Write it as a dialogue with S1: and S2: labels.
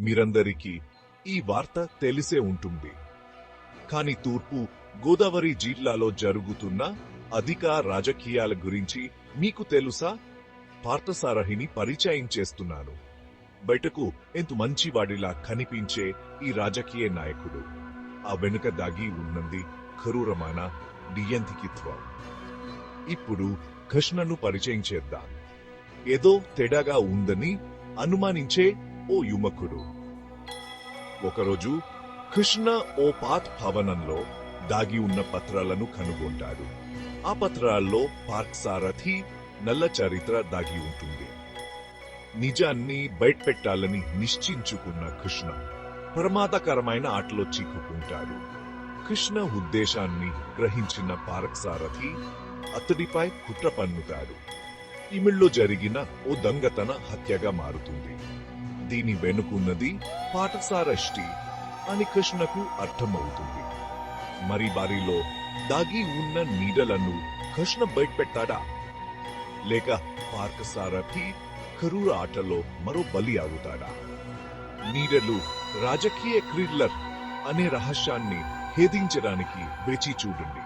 S1: మీరందరికీ ఈ వార్త తెలిసే ఉంటుంది. కాని తూర్పు గోదావరి జిల్లాలో జరుగుతున్న అధిక రాజకీయాల గురించి మీకు తెలుసా? పార్థసారహిని పరిచయం చేస్తున్నాను. బయటకు ఎంత మంచివాడిలా కనిపించే ఈ రాజకీయ నాయకుడు. ఆ వెనుక దాగి ఉన్నది కరూరమైన నియంతికిత్వం. ఇప్పుడు కృష్ణను పరిచయం చేద్దాం. ఏదో తేడాగా ఉందని అనుమానించే ఓ యువకుడు. ఒకరోజు కృష్ణ ఓ పాత్ భవనంలో దాగి ఉన్న పత్రాలను కనుగొంటాడు. ఆ పత్రాల్లో పార్క్ సారథి నల్ల చరిత్ర దాగి ఉంటుంది. నిజాన్ని బయటపెట్టాలని నిశ్చయించుకున్న కృష్ణ ప్రమాదకరమైన ఆటలో చిక్కుకుంటాడు. కృష్ణ ఉద్దేశాన్ని గ్రహించిన పార్క్ సారథి అతడిపై కుట్ర పన్నుతాడు. ఇమిళ్ళో జరిగిన ఓ దొంగతన హత్యగా మారుతుంది. దీని వెనుకున్నది పాఠసారష్టి అని కృష్ణకు అర్థమవుతుంది. మరి వారిలో దాగి ఉన్న నీడలను కృష్ణ బయటపెట్టాడా? లేక పార్కసారథి కరూర ఆటలో మరో బలి అవుతాడా నీడలు రాజకీయ క్రిల్లర్ అనే రహస్యాన్ని భేదించడానికి వేచి చూడండి.